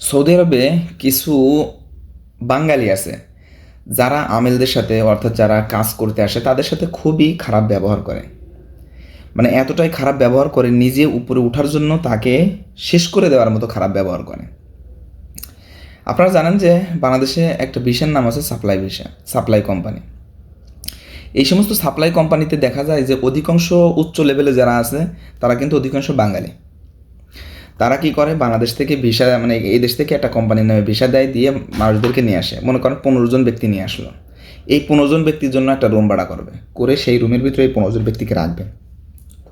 Saudi আরবে কিছু বাঙালি আছে যারা আমেলদের সাথে, অর্থাৎ যারা কাজ করতে আসে, তাদের সাথে খুবই খারাপ ব্যবহার করে। মানে এতটাই খারাপ ব্যবহার করে নিজে উপরে ওঠার জন্য তাকে শেষ করে দেওয়ার মতো খারাপ ব্যবহার করে। আপনারা জানেন যে বাংলাদেশে একটা ভিসার নাম আছে সাপ্লাই ভিসা, সাপ্লাই কোম্পানি। এই সমস্ত সাপ্লাই কোম্পানিতে দেখা যায় যে অধিকাংশ উচ্চ লেভেলে যারা আছে, তারা কিন্তু অধিকাংশ বাঙালি। তারা কি করে? বাংলাদেশ থেকে ভিসা মানে এই দেশ থেকে একটা কোম্পানির নামে ভিসা দেয়, দিয়ে মানুষদেরকে নিয়ে আসে। মনে করেন পনেরো জন ব্যক্তি নিয়ে আসলো। এই পনেরো জন ব্যক্তির জন্য একটা রুম ভাড়া করবে। করে সেই রুমের ভিতরে এই পনেরো জন ব্যক্তিকে রাখবে।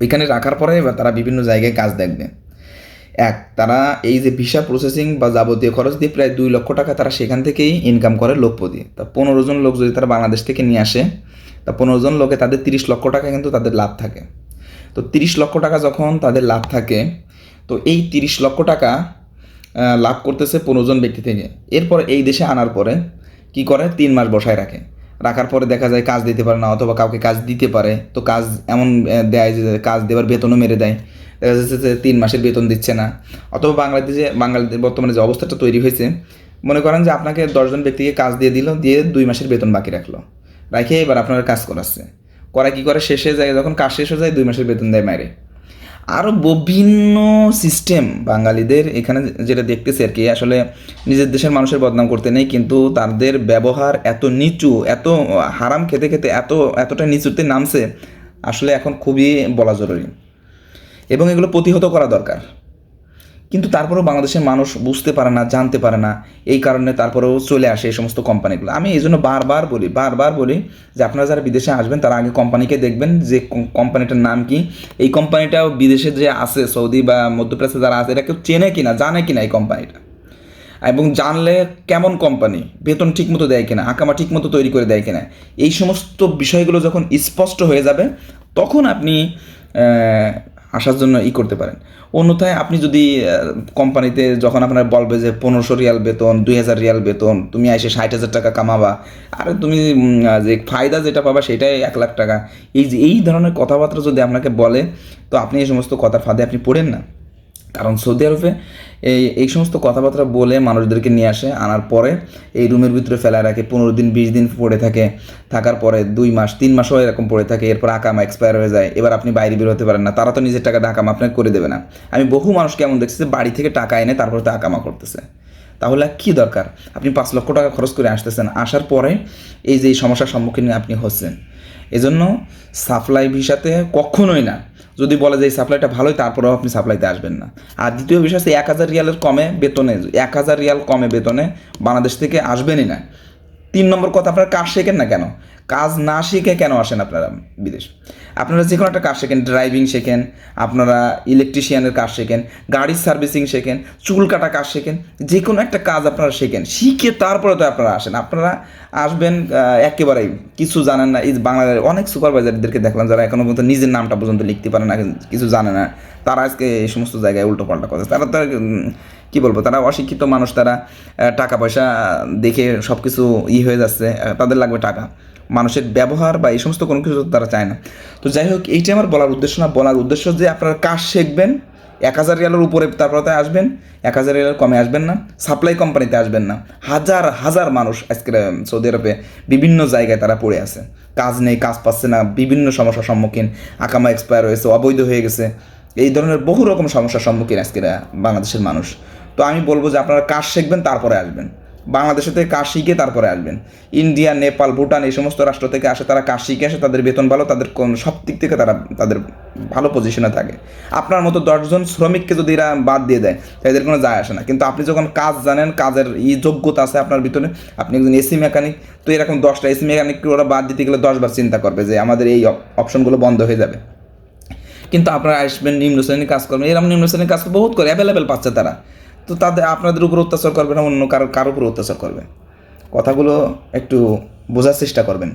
ওইখানে রাখার পরে এবার তারা বিভিন্ন জায়গায় কাজ দেখবে। এক, তারা এই যে ভিসা প্রসেসিং বা যাবতীয় খরচ দিয়ে প্রায় দুই লক্ষ টাকা তারা সেখান থেকেই ইনকাম করে লোক দিয়ে। তা পনেরো জন লোক যদি তারা বাংলাদেশ থেকে নিয়ে আসে, তা পনেরো জন লোকে তাদের তিরিশ লক্ষ টাকা কিন্তু তাদের লাভ থাকে। তো তিরিশ লক্ষ টাকা যখন তাদের লাভ থাকে তো এই তিরিশ লক্ষ টাকা লাভ করতেছে পনেরো জন ব্যক্তি থেকে। এরপর এই দেশে আনার পরে কি করে? তিন মাস বসায় রাখে। রাখার পরে দেখা যায় কাজ দিতে পারে না অথবা কাউকে কাজ দিতে পারে। তো কাজ এমন দেয় যে কাজ দেওয়ার বেতনও মেরে দেয়। দেখা যাচ্ছে যে তিন মাসের বেতন দিচ্ছে না। অথবা বাংলাদেশে বাঙালিদের বর্তমানে যে অবস্থাটা তৈরি হয়েছে, মনে করেন যে আপনাকে দশজন ব্যক্তিকে কাজ দিয়ে দিল, দিয়ে দুই মাসের বেতন বাকি রাখল। রাখে এবার আপনার কাজ করাচ্ছে। করা কি করে? শেষে যায়, যখন কাজ শেষ হয়ে যায়, দুই মাসের বেতন দেয় মায়েরে। আরও বিভিন্ন সিস্টেম বাঙালিদের এখানে যেটা দেখতেছি আর কি, আসলে নিজের দেশের মানুষের বদনাম করতে নেই, কিন্তু তাদের ব্যবহার এত নিচু, এত হারাম খেতে খেতে এত, এতটা নিচুতে নামছে, আসলে এখন খুবই বলা জরুরি। এবং এগুলো প্রতিহত করা দরকার। কিন্তু তারপরেও বাংলাদেশের মানুষ বুঝতে পারে না, জানতে পারে না। এই কারণে তারপরেও চলে আসে এই সমস্ত কোম্পানিগুলো। আমি এই জন্য বারবার বলি বারবার বলি যে আপনারা যারা বিদেশে আসবেন, তারা আগে কোম্পানিকে দেখবেন যে কোম- কোম্পানিটার নাম কি। এই কোম্পানিটাও বিদেশে যে আছে, সৌদি বা মধ্যপ্রাচ্যে যারা আছে এটা কেউ চেনে কিনা, জানে কিনা এই কোম্পানিটা? এবং জানলে কেমন কোম্পানি? বেতন ঠিকমতো দেয় কিনা? আকামা ঠিকমতো তৈরি করে দেয় কিনা? এই সমস্ত বিষয়গুলো যখন স্পষ্ট হয়ে যাবে, তখন আপনি আসার জন্য ই করতে পারেন। অন্যথায় আপনি যদি কোম্পানিতে যখন আপনার বলবে যে পনেরোশো রিয়াল বেতন, দুই হাজার রিয়াল বেতন, তুমি এসে ষাট হাজার টাকা কামাবা, আর তুমি যে ফায়দা যেটা পাবা সেটাই এক লাখ টাকা। এই যে, এই ধরনের কথাবার্তা যদি আপনাকে বলে, তো আপনি এই সমস্ত কথার ফাঁদে আপনি পড়েন না। কারণ সৌদি আরবে এই এই সমস্ত কথাবার্তা বলে মানুষদেরকে নিয়ে আসে, আনার পরে এই রুমের ভিতরে ফেলা রাখে, পনেরো দিন, বিশ দিন পড়ে থাকে, থাকার পরে দুই মাস, তিন মাসও এরকম পড়ে থাকে, এরপর আকামা এক্সপায়ার হয়ে যায়, এবার আপনি বাইরে বের হতে পারেন না, তারা তো নিজের টাকা আকামা আপনাকে করে দেবে না। আমি বহু মানুষকে এমন দেখছি যে বাড়ি থেকে টাকা এনে তারপরে তো আকামা করতেছে। তাহলে কী দরকার? আপনি পাঁচ লক্ষ টাকা খরচ করে আসতেছেন, আসার পরে এই যে সমস্যার সম্মুখীন আপনি হচ্ছেন। এজন্য সাপ্লাই ভিসাতে কখনোই না যদি বলে যে এই সাপ্লাইটা ভালোই, তারপরেও আপনি সাপ্লাইতে আসবেন না। আর দ্বিতীয় বিষয় হচ্ছে, এক হাজার রিয়ালের কমে বেতনে, এক হাজার রিয়াল কমে বেতনে বাংলাদেশ থেকে আসবেনই না। তিন নম্বর কথা, আপনারা কাজ শেখেন না কেন? কাজ না শিখে কেন আসেন আপনারা বিদেশ? আপনারা যে কোনো একটা কাজ শেখেন ড্রাইভিং শেখেন, আপনারা ইলেকট্রিশিয়ানের কাজ শেখেন, গাড়ির সার্ভিসিং শেখেন, চুল কাটা কাজ শেখেন, যে কোনো একটা কাজ আপনারা শেখেন, শিখে তারপরে তো আপনারা আসেন। আপনারা আসবেন একেবারেই কিছু জানেন না, এই বাংলাদেশের অনেক সুপারভাইজারদেরকে দেখলাম যারা এখনও পর্যন্ত নিজের নামটা পর্যন্ত লিখতে পারে না, কিছু জানে না। তারা আজকে এই সমস্ত জায়গায় উল্টো পাল্টা করে তারা তো কি বলব, তারা অশিক্ষিত মানুষ, তারা টাকা পয়সা দেখে সব কিছু ই হয়ে যাচ্ছে তাদের লাগবে টাকা। মানুষের ব্যবহার বা এই সমস্ত কোনো কিছু তারা চায় না। তো যাই হোক, এইটাই আমার বলার উদ্দেশ্য না। বলার উদ্দেশ্য যে আপনারা কাজ শিখবেন, এক হাজার রিয়ালের উপরে তারপরে তাই আসবেন, এক হাজার রিয়ালের কমে আসবেন না সাপ্লাই কোম্পানিতে আসবেন না। হাজার হাজার মানুষ আজকে সৌদি আরবে বিভিন্ন জায়গায় তারা পড়ে আছে। কাজ নেই, কাজ পাচ্ছে না, বিভিন্ন সমস্যার সম্মুখীন, আকামা এক্সপায়ার হয়েছে, অবৈধ হয়ে গেছে। এই ধরনের বহু রকম সমস্যার সম্মুখীন আজকে বাংলাদেশের মানুষ। তো আমি বলব যে আপনারা কাজ শিখবেন, তারপরে আসবেন। বাংলাদেশে থেকে কাজ শিখে তারপরে আসবেন। ইন্ডিয়া, নেপাল, ভুটান এই সমস্ত রাষ্ট্র থেকে আসে তারা কাজ শিখে আসে, তাদের বেতন ভালো, তাদের সব দিক থেকে তারা তাদের ভালো পজিশনে থাকে। আপনার মতো দশজন শ্রমিককে যদি এরা বাদ দিয়ে দেয় তাদের কোনো যায় আসে না। কিন্তু আপনি যখন কাজ জানেন, কাজের ই যোগ্যতা আছে আপনার ভিতরে, আপনি একজন এসি মেকানিক, তো এরকম দশটা এসি মেকানিককে ওরা বাদ দিতে গেলে দশবার চিন্তা করবে যে আমাদের এই অপশনগুলো বন্ধ হয়ে যাবে। কিন্তু আপনারা আসবেন, নিম্ন শ্রেণির কাজ করবেন এরকম নিম্ন শ্রেণির কাজ বহুত করে অ্যাভেলেবেল পাচ্ছে তারা। তো তাদের আপনাদের উপর অত্যাচার করবে না, অন্য কারও কারোর উপর অত্যাচার করবে কথাগুলো একটু বোঝার চেষ্টা করবেন।